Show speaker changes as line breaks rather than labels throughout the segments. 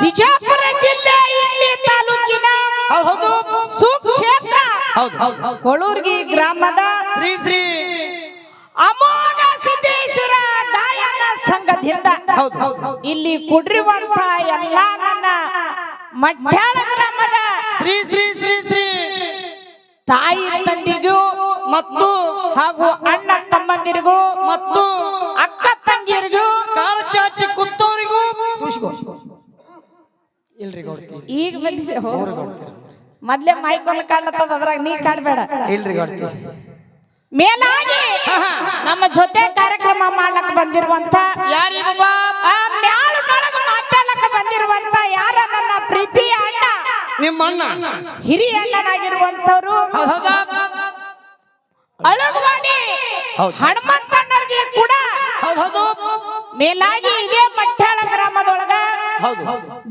ಬಿಜಾಪುರ ಜಿಲ್ಲೆ ಇಲ್ಲಿ ತಾಲೂಕಿನ
ಹೌದು.
ಸುಕ್ಷೇತ್ರ
ಹೌದು. ಹೌದು
ಕೊಳೂರ್ಗಿ ಗ್ರಾಮದ
ಶ್ರೀ ಶ್ರೀ
ಅಮೋಘ ಸಿದ್ದೇಶ್ವರ ಗಾಯನ ಸಂಘದಿಂದ
ಹೌದು. ಹೌದು
ಇಲ್ಲಿ ಕುಡಿರುವಂತ ಎಲ್ಲ ನನ್ನ ಮಡ್ಯಾಳ ಗ್ರಾಮದ
ಶ್ರೀ ಶ್ರೀ ಶ್ರೀ ಶ್ರೀ
ತಾಯಿ ತಂದಿಗೂ
ಮತ್ತು
ಹಾಗೂ ಅಣ್ಣ ತಮ್ಮಂದಿರಿಗೂ
ಮತ್ತು
ಅಕ್ಕ ತಂಗಿಯರಿಗೂ
ಇಲ್ರಿ ಗೌಡ್ತಿ.
ಈಗ ಬಂದಿದೆ ಮೊದ್ಲೇ ಮೈಕ್ ಒಂದು ಕಾಣ್ಲತ್ತದ ಅದ್ರಾಗ ನೀ ಕಾಡ್ಬೇಡ.
ಇಲ್ರಿ ಗೌಡ್ತಿ.
ಮೇಲಾಗಿ ನಮ್ಮ ಜೊತೆ ಕಾರ್ಯಕ್ರಮ ಮಾಡ್ಲಕ್ ಬಂದಿರುವಂತ
ಯಾರಿ ಬಾಬಾ?
ಆ ಮ್ಯಾಳುಗಳಿಗೆ ಮಾತಾಡಕ್ ಬಂದಿರುವಂತ ಯಾರ? ನನ್ನ ಪ್ರೀತಿಯ ಅಣ್ಣ.
ನಿಮ್ಮ ಅಣ್ಣ.
ಹಿರಿಯ ಅಣ್ಣನಾಗಿರುವಂತವ್ರು ಅಳಗವಾಡಿ
ಹೌದು.
ಹನುಮಂತಣ್ಣರಿಗೆ ಕೂಡ ಮೇಲಾಗಿ ಇದೇ ಮಟ್ಟಾಳ ಗ್ರಾಮದೊಳಗ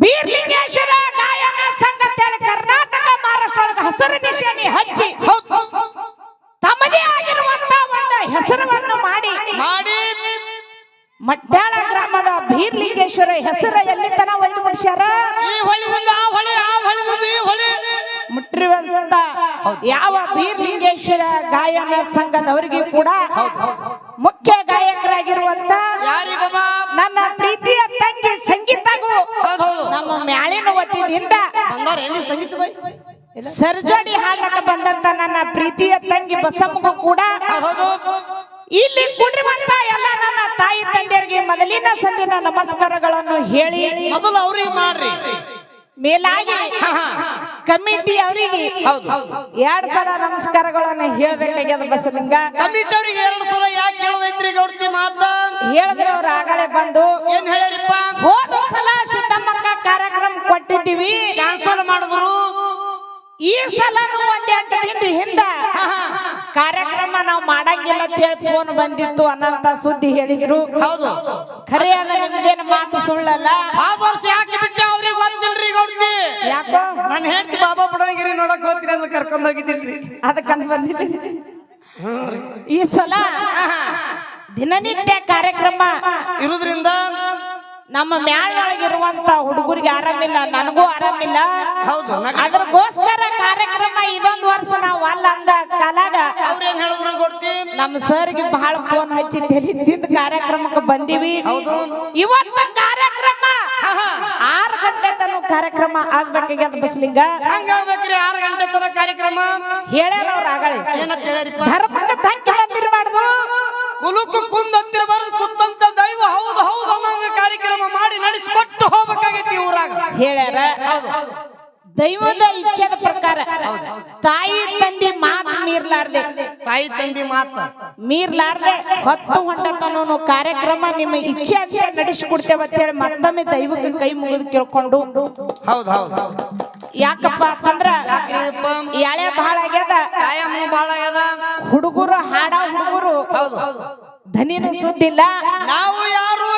ಬೀರ್ಲಿಂಗೇಶ್ವರ ಗಾಯನ ಸಂಘ ಅಂತೇಳಿ ಕರ್ನಾಟಕ ಮಹಾರಾಷ್ಟ್ರ ಒಳಗ ಹಸಿರು ನಿಶಾನಿ ಹಚ್ಚಿ ತಮ್ಮದೇ ಆಗಿರುವಂತ ಒಂದು ಹೆಸರವನ್ನು ಮಾಡಿ.
ಮಾಡಿ.
ಮಟ್ಟಾಳ ಗ್ರಾಮದ ಬೀರ್ಲಿಂಗೇಶ್ವರ ಹೆಸರ ಎಲ್ಲಿ ತನ ಒಯ್ದು ಮುಟ್ಸ್ಯಾರ? ಮುಟ್ಟಿರುವಂತ ಯಾವ ಬೀರ್ಲಿಂಗೇಶ್ವರ ಗಾಯನ ಸಂಘದವರಿಗೂ ಕೂಡ ಮುಖ್ಯ ಸರ್ಜೋಡಿ ಹಾಡಕ ಬಂದಂತ ನನ್ನ ಪ್ರೀತಿಯ ತಂಗಿ ಬಸಮ್ಮಗೂ ಕೂಡ ಇಲ್ಲಿ ಕುಡಿರುವಂತ ಎಲ್ಲ ನನ್ನ ತಾಯಿ ತಂದೆಯರಿಗೆ ಮೊದಲಿನ ಸಂದಿನ ನಮಸ್ಕಾರಗಳನ್ನು ಹೇಳಿ
ಮೊದಲು ಅವ್ರಿಗೆ ಮಾಡ್ರಿ.
ಮೇಲಾಗಿ. ಕಮಿಟಿ ಅವರಿಗೆ ಎರಡ್ ಸಲ ನಮಸ್ಕಾರಗಳನ್ನು ಹೇಳ್ಬೇಕಾಗ್ಯದ ಬಸಲಿಂಗ.
ಕಮಿಟಿ ಅವರಿಗೆ ಎರಡು ಸಲ ಯಾಕೆ ಕೇಳೋದೈತ್ರಿ ಗೌಡ್ತಿ ಮಾತ?
ಹೇಳಿದ್ರೆ ಅವ್ರ ಆಗಲೇ ಬಂದು
ಏನ್ ಹೇಳಿರಿಪ್ಪ
ಹೋದ ಸಲ ಸಿದ್ದಮ್ಮಕ್ಕ ಕಾರ್ಯಕ್ರಮ ಕೊಟ್ಟಿದ್ದೀವಿ.
ಕ್ಯಾನ್ಸಲ್ ಮಾಡಿದ್ರು.
ಈ ಸಲ ಒಂದ್ ಎಂಟು ದಿನದ ಹಿಂದ. ಕಾರ್ಯಕ್ರಮ ನಾವು ಮಾಡಂಗಿಲ್ಲ ಅಂತ ಹೇಳಿ ಫೋನ್ ಬಂದಿತ್ತು ಅನ್ನಂತ ಸುದ್ದಿ ಹೇಳಿದ್ರು.
ಹೌದು.
ಖರೆ ಅದ ನಿಮ್ದೇನು ಮಾತು ಸುಳ್ಳಲ್ಲ?
ಆ ವರ್ಷ ಯಾಕೆ ಬಿಟ್ಟ ಅವ್ರಿಗೆ ಗೊತ್ತಿಲ್ರಿ ಗೌಡ್ತಿ
ಯಾಕೋ?
ನಾನು ಹೇಳ್ತಿ ಬಾಬಾ ಬಡವಗಿರಿ ನೋಡಕ್ ಹೋಗ್ತೀನಿ ಅಂತ ಕರ್ಕೊಂಡ್ ಹೋಗಿದ್ದೀನಿ.
ಅದಕ್ಕಂತ ಬಂದಿದ್ದೀನಿ. ಈ ಸಲ ದಿನನಿತ್ಯ ಕಾರ್ಯಕ್ರಮ.
ಇರುದ್ರಿಂದ
ನಮ್ಮ ಮ್ಯಾಳೊಳಗಿರುವಂತ ಹುಡುಗರಿಗೆ ಆರಾಮಿಲ್ಲ ನನಗೂ ಆರಾಮಿಲ್ಲ.
ಹೌದು
ಅದ್ರಗೋಸ್ಕರ ಕಾರ್ಯಕ್ರಮ ಇದೊಂದು ವರ್ಷ ನಾವು ಅಲ್ಲ ಅಂದ ಕಾಲಾಗ
ಅವ್ರೇನ್ ಹೇಳಿದ್ರು ಗೊತ್ತಿ?
ನಮ್ಮ ಸರ್ಗೆ ಬಹಳ ಫೋನ್ ಹಚ್ಚಿ ತಿಂದ ಕಾರ್ಯಕ್ರಮಕ್ಕೆ ಬಂದಿವಿ.
ಹೌದು.
ಇವತ್ತು ಕಾರ್ಯಕ್ರಮ ಆರು ಗಂಟೆ ತನಕ ಕಾರ್ಯಕ್ರಮ ಆಗ್ಬೇಕಾಗ್ಯದ ಬಸ್ಲಿಂಗ.
ಹಂಗಾಗ್ಬೇಕ್ರಿ ಆರು ಗಂಟೆ ತನ ಕಾರ್ಯಕ್ರಮ?
ಹೇಳ್ಯಾರ ಅವ್ರ ಆಗಳೆ
ಏನಂತ
ಧರ್ಮಕ್ಕೆ ತಂಕಿ ಬಂದಿರಬಾರ್ದು.
ಕುಲುಕು ಕುಂದ್ ಹತ್ತಿರ ಬರೋದು ಕುತ್ತಂತ ದೈವ ಹೌದು ಹೌದು ಮಾಡಿ ನಡೆಸಿಕೊಟ್ಟು ಹೋಗ್ಬೇಕಾಗೈತಿ ಊರಾಗ.
ಹೇಳ್ಯಾರ ದೈವದ ಇಚ್ಛೆದ ಪ್ರಕಾರ ತಾಯಿ ತಂದೆ ಮಾತು ಮೀರ್ಲಾರ್ದೆ.
ತಾಯಿ ತಂದೆ ಮಾತು.
ಮೀರ್ಲಾರ್ದೆ ಹೊತ್ತು ಹೊಂಡತನೂ ಕಾರ್ಯಕ್ರಮ ನಿಮ್ಮ ಇಚ್ಛೆ ಅಂತ ನಡೆಸಿಕೊಡ್ತೇವೆ ಅಂತ ಹೇಳಿ ಮತ್ತೊಮ್ಮೆ ದೈವಕ್ಕೆ ಕೈ ಮುಗಿದು ಕೇಳ್ಕೊಂಡು.
ಹೌದು ಹೌದು.
ಯಾಕಪ್ಪ ಅಂತಂದ್ರ ಎಳೆ ಬಹಳ ಆಗ್ಯದ?
ಬಹಳ ಆಗ್ಯದ?
ಹುಡುಗರು ಹಾಡ ಹುಡುಗರು ಧನಿನ ಸುದ್ದಿಲ್ಲ.
ನಾವು ಯಾರು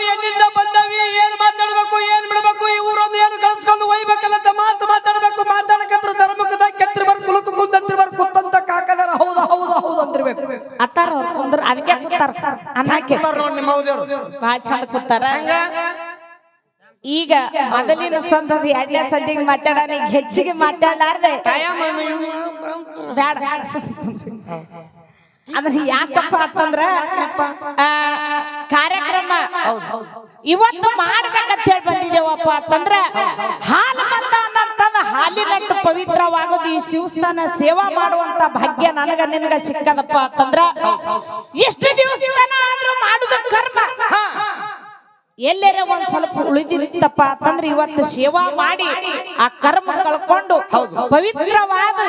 ಬಾಳ ಚಂದ ಕೂತಾರ.
ಹಂಗ?
ಈಗ ಮೊದಲಿನ ಸಂದದ ಎರಡನೇ ಸಂದಿಗೆ ಮಾತಾಡೋಣ. ಈಗ ಹೆಚ್ಚಿಗೆ ಮಾತಾಡಲಾರ್ದೆ. ಅದನ್ನ ಯಾಕಪ್ಪ ಅಂತಂದ್ರ ಕಾರ್ಯಕ್ರಮ ಇವತ್ತು ಮಾಡ್ಬೇಕಂತ ಹೇಳಿ ಬಂದಿದ್ದೇವಪ್ಪ ಅಂತಂದ್ರ ಹಾಲು ಮತ ಅನ್ನಂತಂದ ಹಾಲಿನಟ್ಟು ಪವಿತ್ರವಾಗೋದು ಈ ಶಿವಸ್ಥಾನ ಸೇವಾ ಮಾಡುವಂತ ಭಾಗ್ಯ ನನಗ ನಿನಗ ಸಿಕ್ಕದಪ್ಪ ಅಂತಂದ್ರ ಎಷ್ಟು ದಿವಸ ಆದ್ರೂ ಮಾಡುದ ಕರ್ಮ. ಎಲ್ಲರ ಒಂದ್ ಸ್ವಲ್ಪ ಉಳಿದಿತ್ತಪ್ಪ ಅಂತಂದ್ರೆ ಇವತ್ತು ಸೇವಾ ಮಾಡಿ ಆ ಕರ್ಮ ಕಳ್ಕೊಂಡು ಪವಿತ್ರವಾದ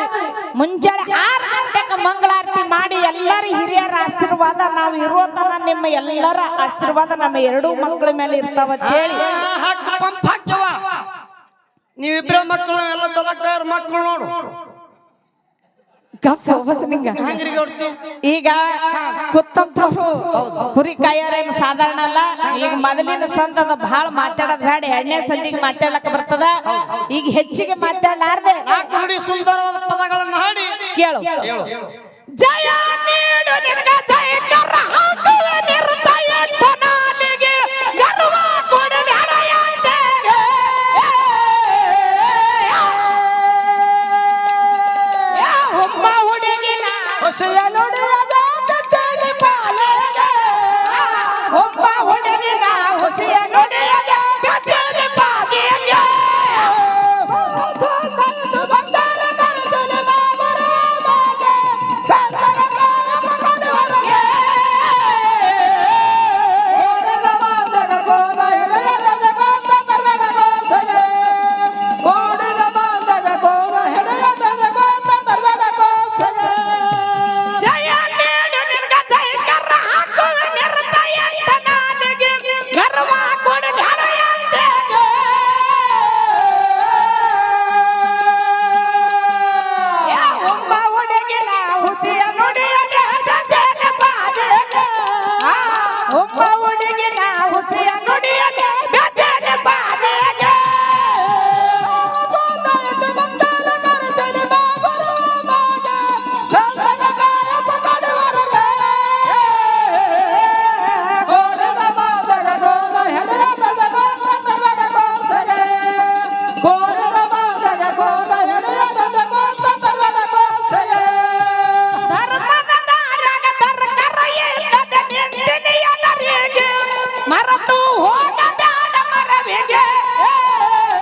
ಮುಂಜಾನೆ ಆರು ಗಂಟೆಗೆ ಮಂಗಳಾರತಿ ಮಾಡಿ ಎಲ್ಲರ ಹಿರಿಯರ ಆಶೀರ್ವಾದ ನಾವು ಇರೋತನ ನಿಮ್ಮ ಎಲ್ಲರ ಆಶೀರ್ವಾದ ನಮ್ಮ ಎರಡೂ ಮಕ್ಕಳ ಮೇಲೆ ಇರ್ತಾವ ಹೇಳಿ.
ನೀವಿಬ್ರ ಮಕ್ಕಳು ಎಲ್ಲ ದೊಡ್ಡ ಮಕ್ಕಳು ನೋಡು.
ಗಪ್ಪ ಈಗ ಕುತ್ತಂತವ್ರು ಕುರಿ ಕಾಯೋರೇನು ಸಾಧಾರಣ ಅಲ್ಲ. ಈಗ ಮೊದಲಿನ ಸಂತದ ಬಹಳ ಮಾತಾಡೋದ್ ಬೇಡ. ಎಣ್ಣೆ ಸಂದಿಗೆ ಮಾತಾಡಕ್ ಬರ್ತದ. ಈಗ ಹೆಚ್ಚಿಗೆ ಮಾತಾಡಲಾರ್ದೆ.
ಸುಂದರವಾದ ಪದಗಳನ್ನು ಹಾಡಿ.
ಕೇಳು. ಜಯ ನೀಡು ಆಸೆಯ ನುಡಿಯದ ಒಬ್ಬ ಹುಡುಗಿನ ಹುಸಿಯ ನುಡಿಯದ ಜೊತೆಲಿ ಪಾದೆಯ ಬಂದ ¡Bomba!